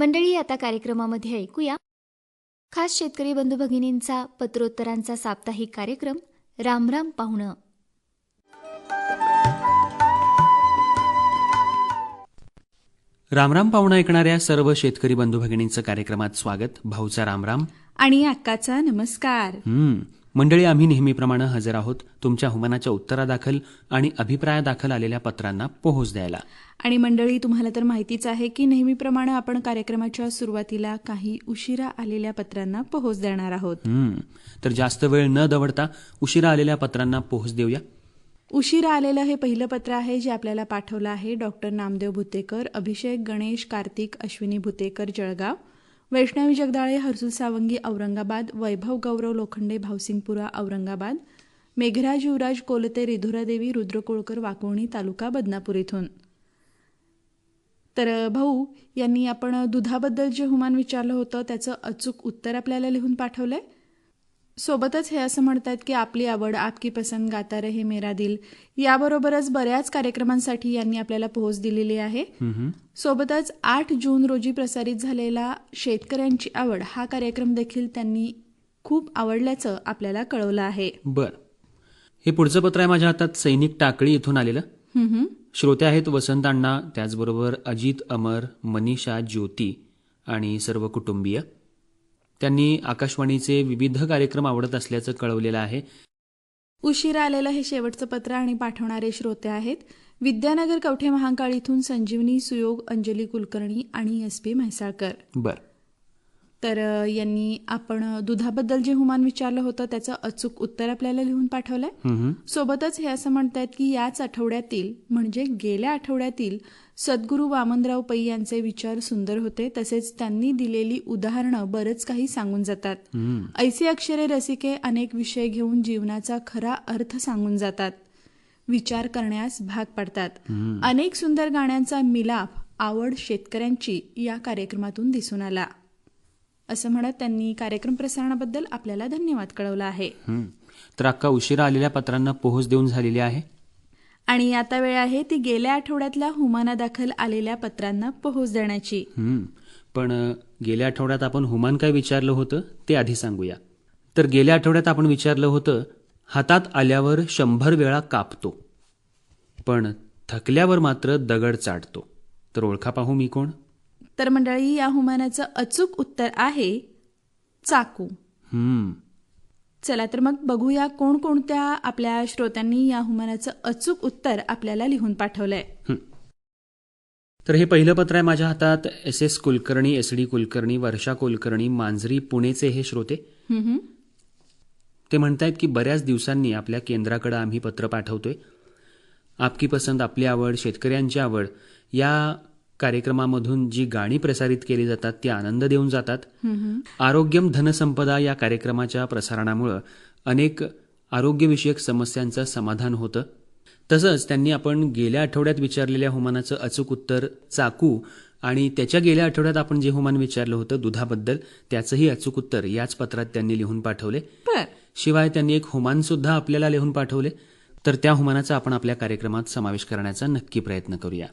मंडळी आता कार्यक्रमामध्ये ऐकूया. खास शेतकरी बंधू भगिनींचा पत्रोत्तरांचा साप्ताहिक कार्यक्रम रामराम पाहुणं. रामराम पाहुणा ऐकणाऱ्या सर्व शेतकरी बंधू भगिनींचं कार्यक्रमात स्वागत. भाऊचा रामराम आणि अक्काचा नमस्कार. मंडळी आम्ही नेहमीप्रमाणे हजर आहोत तुमच्या हुमानाच्या उत्तरादाखल आणि अभिप्रायादाखल आलेल्या पत्रांना पोहोच द्यायला. आणि मंडळी तुम्हाला तर माहितीच आहे की नेहमीप्रमाणे आपण कार्यक्रमाच्या सुरुवातीला काही उशिरा आलेल्या पत्रांना पोहोच देणार आहोत. तर जास्त वेळ न दवडता उशिरा आलेल्या पत्रांना पोहोच देऊया. उशिरा आलेलं हे पहिलं पत्र आहे जे आपल्याला पाठवलं आहे डॉक्टर नामदेव भुतेकर अभिषेक गणेश कार्तिक अश्विनी भुतेकर जळगाव. वैष्णवी जगदाळे हर्सुल सावंगी औरंगाबाद वैभव गौरव लोखंडे भावसिंगपुरा औरंगाबाद मेघराज युवराज कोलते रिधुरादेवी रुद्रकोळकर वाकोणी तालुका बदनापूर इथून. तर भाऊ यांनी आपण दुधाबद्दल जे हुमान विचारलं होतं त्याचं अचूक उत्तर आपल्याला लिहून पाठवलं आहे सोबतच हे असं म्हणतात की आपली आवड आपकी पसंत गाता रहे मेरा दिल. याबरोबरच बऱ्याच कार्यक्रमांसाठी यांनी आपल्याला पोहोच दिलेली आहे. सोबतच आठ जून रोजी प्रसारित झालेला शेतकऱ्यांची आवड हा कार्यक्रम देखील त्यांनी खूप आवडल्याचं आपल्याला कळवलं आहे. बर. हे पुढचं पत्र आहे माझ्या हातात सैनिक टाकळी इथून आलेलं. श्रोते आहेत वसंत अण्णा त्याचबरोबर अजित अमर मनीषा ज्योती आणि सर्व कुटुंबीय. त्यांनी आकाशवाणीचे विविध कार्यक्रम आवडत असल्याचं कळवलेलं आहे. उशिरा आलेलं हे शेवटचं पत्र आणि पाठवणारे श्रोते आहेत. विद्यानगर कवठे महांकाळ इथून संजीवनी सुयोग अंजली कुलकर्णी आणि एस पी म्हैसाळकर. बर. तर यांनी आपण दुधाबद्दल जे हुमान विचारलं होतं त्याचं अचूक उत्तर आपल्याला लिहून पाठवलंय. सोबतच हे असं म्हणतायत की याच आठवड्यातील म्हणजे गेल्या आठवड्यातील सद्गुरू वामनराव पै यांचे विचार सुंदर होते. तसेच त्यांनी दिलेली उदाहरणं बरंच काही सांगून जातात. ऐसी अक्षरे रसिके अनेक विषय घेऊन जीवनाचा खरा अर्थ सांगून जातात. विचार करण्यास भाग पाडतात. अनेक सुंदर गाण्यांचा मिलाप आवड शेतकऱ्यांची या कार्यक्रमातून दिसून आला. असं म्हणत त्यांनी कार्यक्रम प्रसारणाबद्दल आपल्याला धन्यवाद कळवला आहे. तर अक्का उशिरा आलेल्या पत्रांना पोहोच देऊन झालेली आहे? आणि आता वेळ आहे ती गेल्या आठवड्यातल्या हुमानादाखल आलेल्या पत्रांना पोहोच देण्याची. पण गेल्या आठवड्यात आपण हुमान काय विचारलं होतं ते आधी सांगूया. तर गेल्या आठवड्यात आपण विचारलं होतं हातात आल्यावर शंभर वेळा कापतो. पण थकल्यावर मात्र दगड चाटतो तर ओळखा पाहू मी कोण? तर मंडळी या हुमानाचं अचूक उत्तर आहे चाकू. हम्म. चला तर मग बघूया कोणकोणत्या आपल्या श्रोत्यांनी या हुमानाचं अचूक उत्तर आपल्याला लिहून पाठवलंय. तर हे पहिलं पत्र आहे माझ्या हातात. S S Kulkarni S D Kulkarni Varsha Kulkarni Manjari पुणेचे हे श्रोते. ते म्हणतायत की बऱ्याच दिवसांनी आपल्या केंद्राकडे आम्ही पत्र पाठवतोय. आपकी पसंत आपली आवड शेतकऱ्यांची आवड या कार्यक्रमामधून जी गाणी प्रसारित केली जातात ती आनंद देऊन जातात. आरोग्यम धनसंपदा या कार्यक्रमाच्या प्रसारणामुळं अनेक आरोग्यविषयक समस्यांचं समाधान होतं. तसंच त्यांनी आपण गेल्या आठवड्यात विचारलेल्या हुमानाचं अचूक उत्तर चाकू आणि त्याच्या गेल्या आठवड्यात आपण जे हुमान विचारलं होतं दुधाबद्दल त्याचंही अचूक उत्तर याच पत्रात त्यांनी लिहून पाठवले. शिवाय त्यांनी एक हुमान सुद्धा आपल्याला लिहून पाठवले. तर त्या हुमानाचा आपण आपल्या कार्यक्रमात समावेश करण्याचा नक्की प्रयत्न करूया.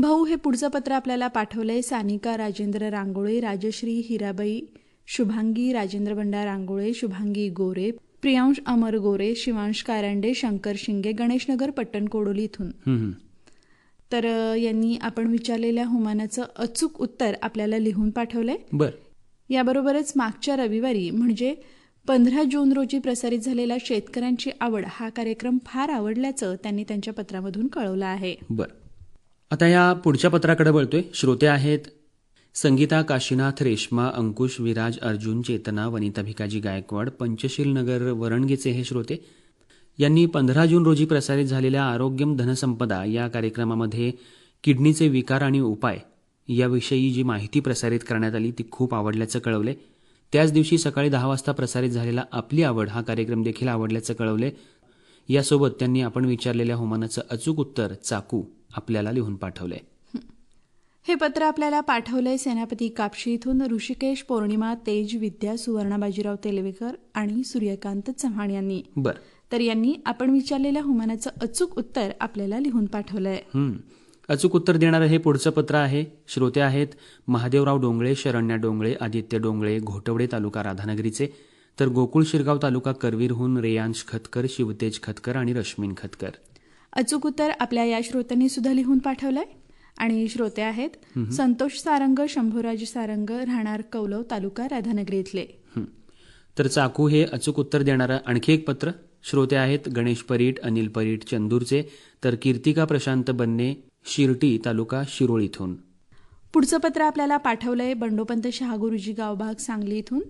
भाऊ हे पुढचं पत्र आपल्याला पाठवलंय सानिका राजेंद्र रांगोळे राजश्री हिराबाई शुभांगी राजेंद्र बंडा रांगोळे शुभांगी गोरे प्रियांश अमर गोरे शिवांश कारंडे शंकर शिंगे गणेशनगर पट्टण कोडोली इथून. तर यांनी आपण विचारलेल्या हुमानाचं अचूक उत्तर आपल्याला लिहून पाठवलंय. बर. याबरोबरच मागच्या रविवारी म्हणजे पंधरा जून रोजी प्रसारित झालेला शेतकऱ्यांची आवड हा कार्यक्रम फार आवडल्याचं त्यांनी त्यांच्या पत्रामधून कळवलं आहे. बर. आता या पुढच्या पत्राकडे वळतोय. श्रोते आहेत संगीता काशीनाथ रेश्मा अंकुश विराज अर्जुन चेतना वनिता भिकाजी गायकवाड पंचशील नगर वरणगेचे हे श्रोते. यांनी पंधरा जून रोजी प्रसारित झालेल्या आरोग्यम धनसंपदा या कार्यक्रमामध्ये किडनीचे विकार आणि उपाय याविषयी जी माहिती प्रसारित करण्यात आली ती खूप आवडल्याचं कळवले. त्याच दिवशी सकाळी दहा वाजता प्रसारित झालेला आपली आवड हा कार्यक्रम देखील आवडल्याचं कळवले. यासोबत त्यांनी आपण विचारलेल्या होमानाचं अचूक उत्तर चाकू. आपल्याला लिहून पाठवलंय. हे पत्र आपल्याला पाठवलंय सेनापती कापशी इथून ऋषिकेश पौर्णिमा तेज विद्या सुवर्णा बाजीराव तेलवेकर आणि सूर्यकांत चव्हाण यांनी. बर. तर यांनी आपण विचारलेल्या हुमानाचं अचूक उत्तर आपल्याला लिहून पाठवलंय. अचूक उत्तर देणारं हे पुढचं पत्र आहे. श्रोते आहेत महादेवराव डोंगळे शरण्या डोंगळे आदित्य डोंगळे घोटवडे तालुका राधानगरीचे. तर गोकुळ शिरगाव तालुका करवीरहून रेयांश खतकर शिवतेज खतकर आणि रश्मीन खतकर. अचूक उत्तर आपल्या या श्रोत्यांनी सुद्धा लिहून पाठवलंय. आणि श्रोते आहेत संतोष सारंग शंभूराज सारंग राहणार कौलव तालुका राधानगरी इथले. तर चाकू हे अचूक उत्तर देणारं आणखी एक पत्र. श्रोते आहेत गणेश परीट अनिल परीट चंदूरचे. तर कीर्तिका प्रशांत बन्ने शिरटी तालुका शिरोळ इथून पुढचं पत्र आपल्याला पाठवलंय बंडोपंत शहागुरुजी गावभाग सांगली इथून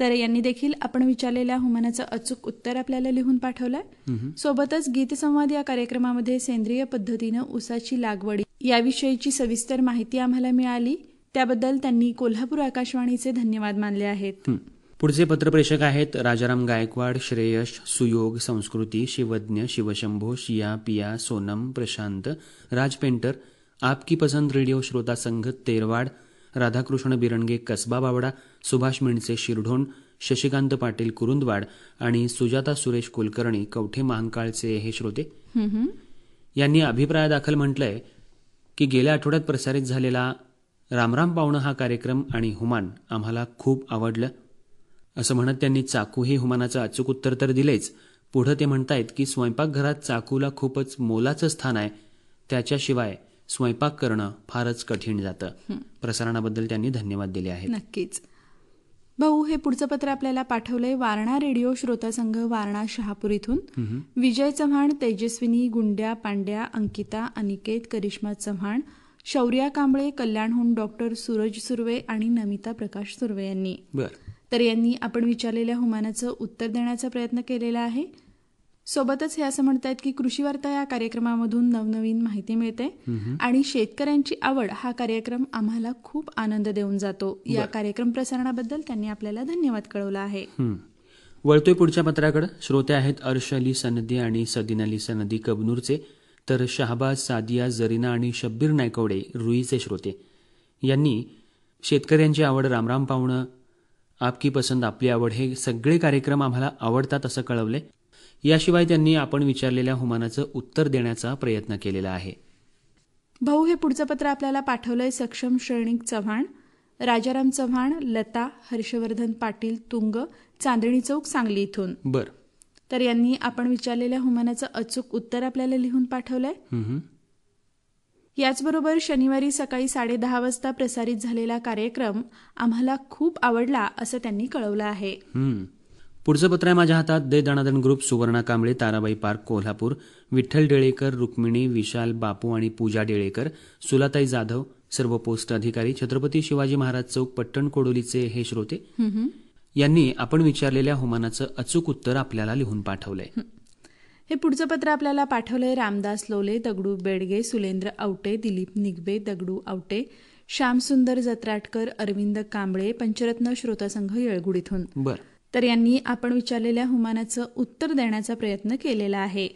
तर यांनी देखील आपण विचारलेल्या हुमानाचं अचूक उत्तर आपल्याला लिहून पाठवलंय. सोबतच गीतसंवाद या कार्यक्रमामध्ये सेंद्रिय पद्धतीनं ऊसाची लागवड याविषयीची सविस्तर माहिती आम्हाला मिळाली. त्याबद्दल त्यांनी कोल्हापूर आकाशवाणीचे धन्यवाद मानले आहेत. पुढचे पत्रप्रेषक आहेत राजाराम गायकवाड श्रेयश सुयोग संस्कृती शिवज्ञ शिवशंभो शिया पिया सोनम प्रशांत राज पेंटर आपकी पसंत रेडिओ श्रोता संघ तेरवाड राधाकृष्ण बिरणगे कसबा बावडा सुभाष मिणसे शिरढोण शशिकांत पाटील कुरुंदवाड आणि सुजाता सुरेश कुलकर्णी कवठे महांकाळचे हे श्रोते. यांनी अभिप्रायादाखल म्हटलंय की गेल्या आठवड्यात प्रसारित झालेला रामराम पावणं हा कार्यक्रम आणि हुमान आम्हाला खूप आवडलं. असं म्हणत त्यांनी चाकू हे हुमानाचं अचूक उत्तर तर दिलेच. पुढं ते म्हणतायत की स्वयंपाकघरात चाकूला खूपच मोलाचं स्थान आहे. त्याच्याशिवाय स्वयंपाक करणं फारच कठीण जातं. प्रसारणाबद्दल त्यांनी धन्यवाद दिले आहेत. नक्कीच. भाऊ हे पुढचं पत्र आपल्याला पाठवलंय वारणा रेडिओ श्रोता संघ वारणा शहापूर इथून. विजय चव्हाण तेजस्विनी गुंड्या पांड्या अंकिता अनिकेत करिश्मा चव्हाण शौर्या कांबळे कल्याणहून डॉक्टर सूरज सुर्वे आणि नमिता प्रकाश सुर्वे यांनी. तर यांनी आपण विचारलेल्या हुमानाचं उत्तर देण्याचा प्रयत्न केलेला आहे. सोबतच हे असं म्हणतायत की कृषी वार्ता या कार्यक्रमामधून नवनवीन माहिती मिळते. आणि शेतकऱ्यांची आवड हा कार्यक्रम आम्हाला खूप आनंद देऊन जातो. या कार्यक्रम प्रसारणाबद्दल त्यांनी आपल्याला धन्यवाद कळवला आहे. वळतोय पुढच्या पत्राकडे. श्रोते आहेत अर्श अली सनदी आणि सदीन अली सनदी कबनूरचे तर शहाबाज सादिया जरीना आणि शब्बीर नायकवडे रुईचे श्रोते. यांनी शेतकऱ्यांची आवड रामराम पाहुणं आपकी पसंत आपली आवड हे सगळे कार्यक्रम आम्हाला आवडतात असं कळवले याशिवाय त्यांनी आपण विचारलेल्या हुमानाचं उत्तर देण्याचा प्रयत्न केलेला आहे. भाऊ हे पुढचं पत्र आपल्याला पाठवलंय सक्षम श्रेणिक चव्हाण. राजाराम चव्हाण लता हर्षवर्धन पाटील तुंग चांदणी चौक सांगली इथून. बर. तर यांनी आपण विचारलेल्या हुमानाचं अचूक उत्तर आपल्याला लिहून पाठवलंय. याचबरोबर शनिवारी सकाळी साडेदहा वाजता प्रसारित झालेला कार्यक्रम आम्हाला खूप आवडला असं त्यांनी कळवलं आहे. पुढचं पत्र आहे माझ्या हातात. De Danadan group Suvarna Kamble Tarabai park Kolhapur. Vitthal Delekar Rukmini Vishal Bapu आणि पूजा डेळेकर सुलाताई जाधव सर्व पोस्ट अधिकारी छत्रपती शिवाजी महाराज चौक पट्टण कोडोलीचे हे श्रोते. यांनी आपण विचारलेल्या हुमानाचं अचूक उत्तर आपल्याला लिहून पाठवलंय. हे पुढचं पत्र आपल्याला पाठवलंय रामदास लोले दगडू बेडगे सुलेंद्र आवटे दिलीप निगबे दगडू आवटे श्यामसुंदर जत्राटकर अरविंद कांबळे पंचरत्न श्रोतासंघ येळगुड इथून बर. तर यांनी आपण विचारलेल्या हुमानाचं उत्तर देण्याचा प्रयत्न केलेला आहे.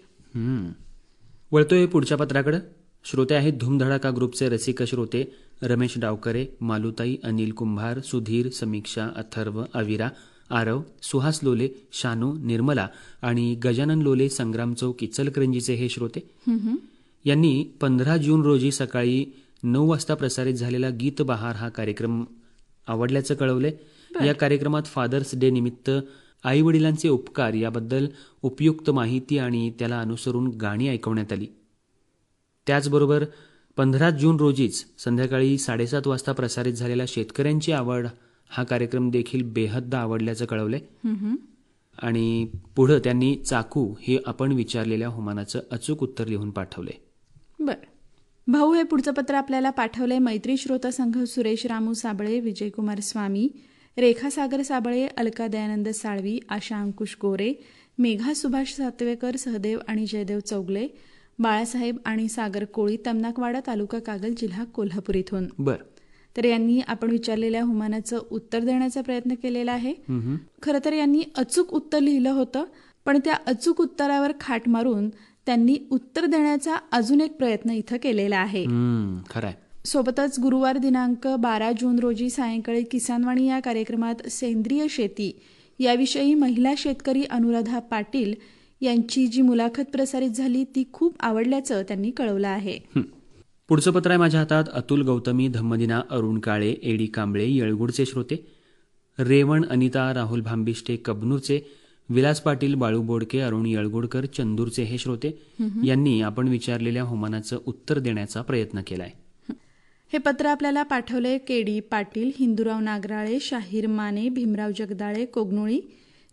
वळतोय पुढच्या पत्राकडे? श्रोते आहेत धूमधडाका ग्रुपचे रसिक श्रोते रमेश डावकरे मालुताई अनिल कुंभार सुधीर समीक्षा अथर्व अविरा आरव सुहास लोले शानू निर्मला आणि गजानन लोले संग्राम चौक इचलकरंजीचे हे श्रोते. यांनी पंधरा जून रोजी सकाळी नऊ वाजता प्रसारित झालेला गीत बहार हा कार्यक्रम आवडल्याचं कळवले या कार्यक्रमात फादर्स डे निमित्त आई वडिलांचे उपकार याबद्दल उपयुक्त माहिती आणि त्याला अनुसरून गाणी ऐकवण्यात आली. त्याचबरोबर पंधरा जून रोजीच संध्याकाळी साडेसात वाजता प्रसारित झालेला शेतकऱ्यांची आवड हा कार्यक्रम देखील बेहद्द आवडल्याचं कळवले आणि पुढं त्यांनी चाकू हे आपण विचारलेल्या हुमानाचं अचूक उत्तर लिहून पाठवले बर. भाऊ हे पुढचं पत्र आपल्याला पाठवलंय मैत्री श्रोता संघ सुरेश रामू साबळे विजयकुमार स्वामी रेखा सागर साबळे अलका दयानंद साळवी आशा अंकुश गोरे मेघा सुभाष सातवेकर सहदेव आणि जयदेव चौगले बाळासाहेब आणि सागर कोळी तमनाकवाडा तालुका कागल जिल्हा कोल्हापूर इथून. बर. तर यांनी आपण विचारलेल्या हुमानाचं उत्तर देण्याचा प्रयत्न केलेला आहे. खरं तर यांनी अचूक उत्तर लिहिलं होतं पण त्या अचूक उत्तरावर खाट मारून त्यांनी उत्तर देण्याचा अजून एक प्रयत्न इथं केलेला आहे. खरंय. सोबतच गुरुवार दिनांक बारा जून रोजी सायंकाळी किसानवाणी या कार्यक्रमात सेंद्रिय शेती याविषयी महिला शेतकरी अनुराधा पाटील यांची जी मुलाखत प्रसारित झाली ती खूप आवडल्याचं त्यांनी कळवलं आहे. पुढचं पत्र आहे माझ्या हातात. अतुल गौतमी धम्मदिना अरुण काळे एडी कांबळे येळगुडचे श्रोते रेवण अनिता राहुल भांबिष्टे कबनूरचे विलास पाटील बाळू बोडके अरुण येळगुडकर चंदूरचे हे श्रोते यांनी आपण विचारलेल्या होमानाचं उत्तर देण्याचा प्रयत्न केलाय. हे पत्र आपल्याला पाठवले के डी पाटील हिंदूराव नागराळे शाहीर माने भीमराव जगदाळे कोगनुळी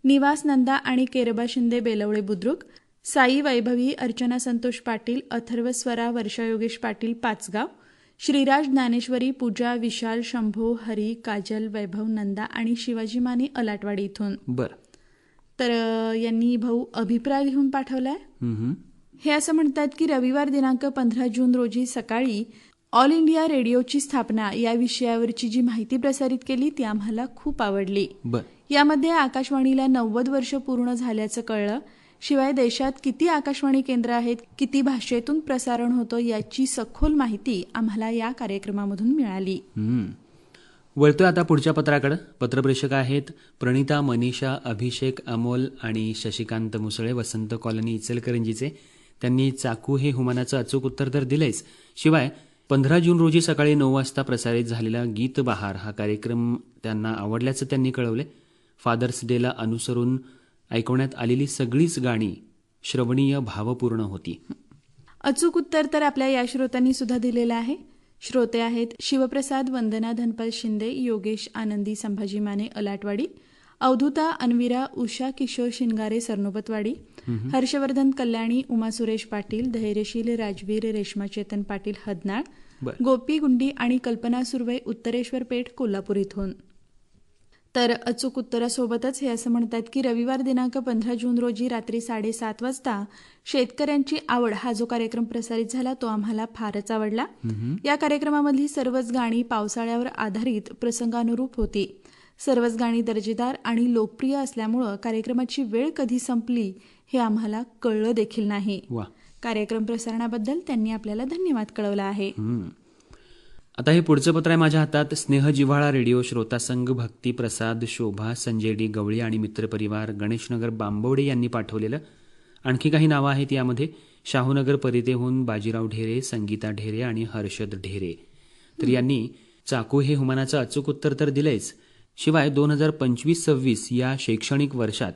निवास नंदा आणि केरबा शिंदे बेलवळे बुद्रुक साई वैभवी अर्चना संतोष पाटील अथर्व स्वरा वर्षा योगेश पाटील पाचगाव श्रीराज ज्ञानेश्वरी पूजा विशाल शंभो हरी काजल वैभव नंदा आणि शिवाजी माने अलाटवाडी इथून. बरं. तर यांनी भाऊ अभिप्राय लिहून पाठवलाय. हे असं म्हणतात की रविवार दिनांक पंधरा जून रोजी सकाळी ऑल इंडिया रेडिओची स्थापना या विषयावरची जी माहिती प्रसारित केली ती आम्हाला खूप आवडली. यामध्ये आकाशवाणीला नव्वद वर्ष पूर्ण झाल्याचं कळलं. शिवाय देशात किती आकाशवाणी केंद्र आहेत किती भाषेतून प्रसारण होतं याची सखोल माहिती आम्हाला या कार्यक्रमामधून मिळाली. हम्म. वळतोय आता पुढच्या पत्राकडं. पत्रप्रेषक आहेत प्रणिता मनीषा अभिषेक अमोल आणि शशिकांत मुसळे वसंत कॉलनी इचलकरंजीचे. त्यांनी चाकू हे हुमानाचं अचूक उत्तर तर दिलंच शिवाय पंधरा जून रोजी सकाळी नऊ वाजता प्रसारित झालेला गीतबहार हा कार्यक्रम त्यांना आवडल्याचं त्यांनी कळवले. फादर्स डेला अनुसरून ऐकवण्यात आलेली सगळीच गाणी श्रवणीय भावपूर्ण होती. अचूक उत्तर तर आपल्या या श्रोत्यांनी सुद्धा दिलेलं आहे. श्रोते आहेत शिवप्रसाद वंदना धनपाल शिंदे योगेश आनंदी संभाजी माने अलाटवाडी. अवधूता अनविरा उषा किशोर शिंगारे सरनोबतवाडी हर्षवर्धन कल्याणी उमा सुरेश पाटील धैर्यशील राजवीर रेश्मा चेतन पाटील हदनाळ. गोपी गुंडी आणि कल्पना सुर्वे उत्तरेश्वर पेठ कोल्हापूर इथून. तर अचूक उत्तरासोबतच हे असं म्हणतात की रविवार दिनांक पंधरा जून रोजी रात्री साडेसात वाजता शेतकऱ्यांची आवड हा जो कार्यक्रम प्रसारित झाला तो आम्हाला फारच आवडला. या कार्यक्रमामधली सर्वच गाणी पावसाळ्यावर आधारित प्रसंगानुरूप होती. सर्वच गाणी दर्जेदार आणि लोकप्रिय असल्यामुळं कार्यक्रमाची वेळ कधी संपली हे आम्हाला कळलं देखील नाही. कार्यक्रम प्रसारणाबद्दल त्यांनी आपल्याला धन्यवाद कळवला आहे. आता हे पुढचं पत्र आहे माझ्या हातात. स्नेह जिव्हाळा रेडिओ श्रोता संघ भक्ती प्रसाद शोभा संजय डी गवळी आणि मित्रपरिवार गणेशनगर बांबवडे यांनी पाठवलेलं. आणखी काही नावं आहेत यामध्ये. शाहूनगर परितेहून बाजीराव ढेरे संगीता ढेरे आणि हर्षद ढेरे. तर यांनी चाकू हे हुमानाचं अचूक उत्तर तर दिलंच शिवाय दोन हजार पंचवीस सव्वीस या शैक्षणिक वर्षात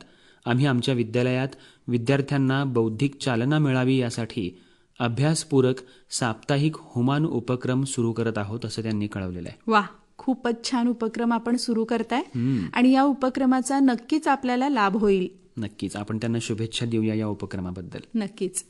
आम्ही आमच्या विद्यालयात विद्यार्थ्यांना बौद्धिक चालना मिळावी यासाठी अभ्यासपूरक साप्ताहिक हुमान उपक्रम सुरू करत आहोत असं त्यांनी कळवलेलं आहे. वा खूपच छान उपक्रम आपण सुरू करताय. आणि या उपक्रमाचा नक्कीच आपल्याला लाभ होईल. नक्कीच. आपण त्यांना शुभेच्छा देऊया या उपक्रमाबद्दल. नक्कीच.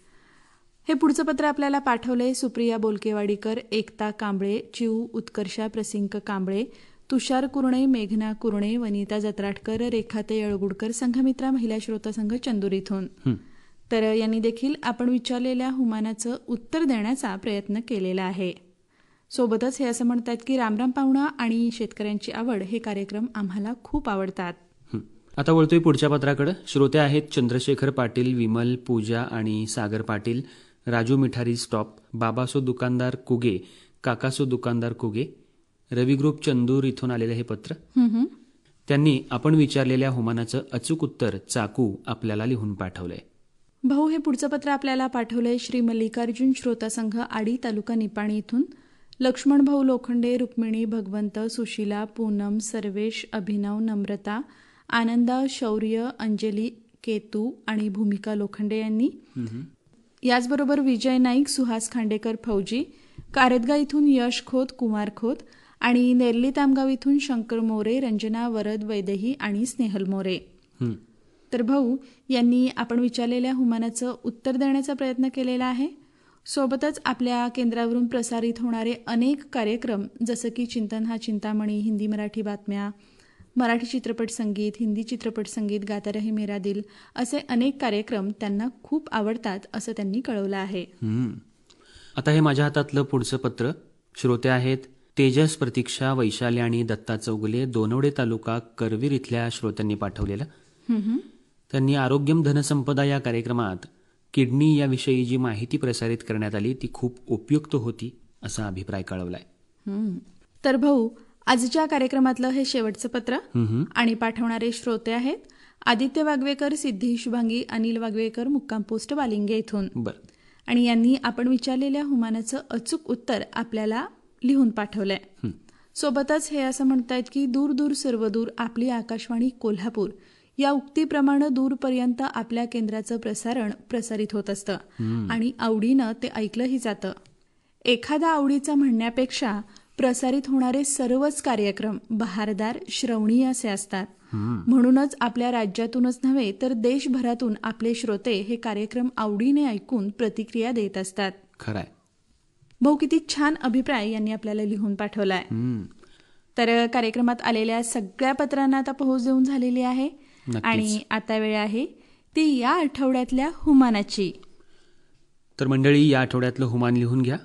हे पुढचं पत्र आपल्याला पाठवलंय सुप्रिया बोलकेवाडीकर एकता कांबळे चिऊ उत्कर्षा प्रसिंक कांबळे तुषार कुरणे मेघना कुरणे वनिता जत्राटकर रेखाते येळगुडकर संघमित्रा महिला श्रोता संघ चंदूर इथून. तर यांनी देखील आपण विचारलेल्या हुमानाचं उत्तर देण्याचा प्रयत्न केलेला आहे सोबतच हे असं म्हणतात की रामराम पाहुणा आणि शेतकऱ्यांची आवड हे कार्यक्रम आम्हाला खूप आवडतात. आता वळतोय पुढच्या पत्राकडे श्रोते आहेत चंद्रशेखर पाटील विमल पूजा आणि सागर पाटील राजू मिठारी स्टॉप बाबासो दुकानदार कुगे काकासो दुकानदार कुगे रवी ग्रुप चंदूर इथून आलेलं हे पत्र. त्यांनी आपण विचारलेल्या हुमानाचं अचूक उत्तर चाकू आपल्याला लिहून पाठवलंय. भाऊ हे पुढचं पत्र आपल्याला पाठवलंय श्री मल्लिकार्जुन श्रोता संघ आडी तालुका निपाणी इथून. लक्ष्मण भाऊ लोखंडे रुक्मिणी भगवंत सुशीला पूनम सर्वेश अभिनव नम्रता आनंदा शौर्य अंजली केतू आणि भूमिका लोखंडे यांनी. याचबरोबर विजय नाईक सुहास खांडेकर फौजी कारदगा इथून यश खोत कुमार खोत आणि नेरली तामगाव इथून शंकर मोरे रंजना वरद वैदेही आणि स्नेहल मोरे. तर भाऊ यांनी आपण विचारलेल्या हुमानाचं उत्तर देण्याचा प्रयत्न केलेला आहे सोबतच आपल्या केंद्रावरून प्रसारित होणारे अनेक कार्यक्रम जसं की चिंतन हा चिंतामणी हिंदी मराठी बातम्या मराठी चित्रपट संगीत हिंदी चित्रपट संगीत गाता रहे मेरा दिल असे अनेक कार्यक्रम त्यांना खूप आवडतात असं त्यांनी कळवलं आहे. आता हे माझ्या हातातलं पुढचं पत्र श्रोते आहेत तेजस प्रतीक्षा वैशाली आणि दत्ता चौगुले दोनवडे तालुका करवीर इथल्या श्रोत्यांनी पाठवलेलं. त्यांनी आरोग्यम धनसंपदा या कार्यक्रमात किडनी याविषयी जी माहिती प्रसारित करण्यात आली ती खूप उपयुक्त होती असा अभिप्राय कळवलाय. तर भाऊ आजच्या कार्यक्रमातलं हे शेवटचं पत्र. आणि पाठवणारे श्रोते आहेत आदित्य वागवेकर सिद्धी शुभांगी अनिल वागवेकर मुक्काम पोस्ट बालिंगे इथून. बरं. आणि यांनी आपण विचारलेल्या हुमानाचं अचूक उत्तर आपल्याला लिहून पाठवलंय. सोबतच हे असं म्हणतायत की दूर दूर सर्व दूर आपली आकाशवाणी कोल्हापूर. या उक्तीप्रमाणे दूरपर्यंत आपल्या केंद्राचं प्रसारण प्रसारित होत असतं. आणि आवडीनं ते ऐकलंही जातं. एखादा आवडीचा म्हणण्यापेक्षा प्रसारित होणारे सर्वच कार्यक्रम बहारदार श्रवणीय असे असतात. म्हणूनच आपल्या राज्यातूनच नव्हे तर देशभरातून आपले श्रोते हे कार्यक्रम आवडीने ऐकून प्रतिक्रिया देत असतात. खरंय. भाऊ किती छान अभिप्राय यांनी आपल्याला लिहून पाठवलाय हम्म. तर कार्यक्रमात आलेल्या सगळ्या पत्रांना आता पोहोच देऊन झालेली आहे. आणि आता वेळ आहे ती या आठवड्यातल्या हुमानाची तर मंडळी या आठवड्यातलं हुमान लिहून घ्या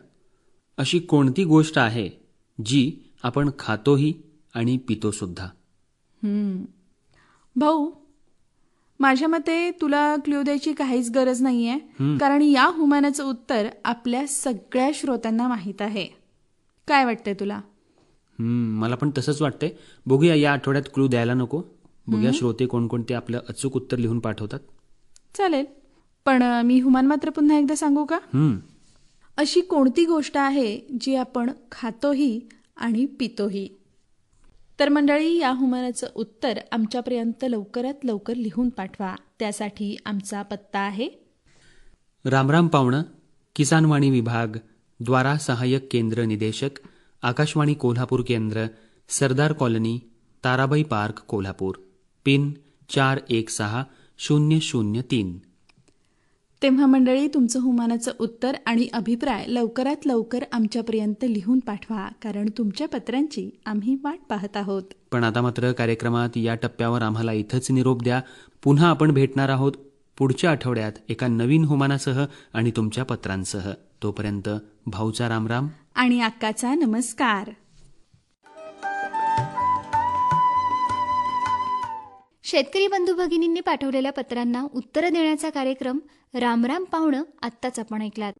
अशी कोणती गोष्ट आहे जी आपण खातोही आणि पितोसुद्धा. भाऊ माझ्या मते तुला क्ल्यू द्यायची काहीच गरज नाहीये. कारण या हुमानाचं उत्तर आपल्या सगळ्या श्रोत्यांना माहीत आहे. काय वाटतंय तुला? मला पण तसंच वाटतंय. बघूया या आठवड्यात क्लू द्यायला नको. बघूया श्रोते कोणकोणते आपलं अचूक उत्तर लिहून पाठवतात. चालेल. पण मी हुमान मात्र पुन्हा एकदा सांगू का? अशी कोणती गोष्ट आहे जी आपण खातोही आणि पितोही? तर मंडळी या हुमानाचं उत्तर आमच्यापर्यंत लवकरात लवकर लिहून पाठवा. त्यासाठी आमचा पत्ता आहे. रामराम पावणं किसानवाणी विभाग द्वारा सहाय्यक केंद्र निदेशक आकाशवाणी कोल्हापूर केंद्र Sardar colony Tarabai park Kolhapur. Pin चार एक सहा शून्य शून्य तीन. तेव्हा मंडळी तुमचं हुमानाचं उत्तर आणि अभिप्राय लवकरात लवकर आमच्यापर्यंत लिहून पाठवा कारण तुमच्या पत्रांची आम्ही वाट पाहत आहोत. पण आता मात्र कार्यक्रमात या टप्प्यावर आम्हाला इथंच निरोप द्या. पुन्हा आपण भेटणार आहोत पुढच्या आठवड्यात एका नवीन हुमानासह आणि तुमच्या पत्रांसह. तोपर्यंत भाऊचा रामराम. आणि अक्काचा नमस्कार. शेतकरी बंधू भगिनींनी पाठवलेल्या पत्रांना उत्तरं देण्याचा कार्यक्रम रामराम पाहुणं आत्ताच आपण ऐकलात.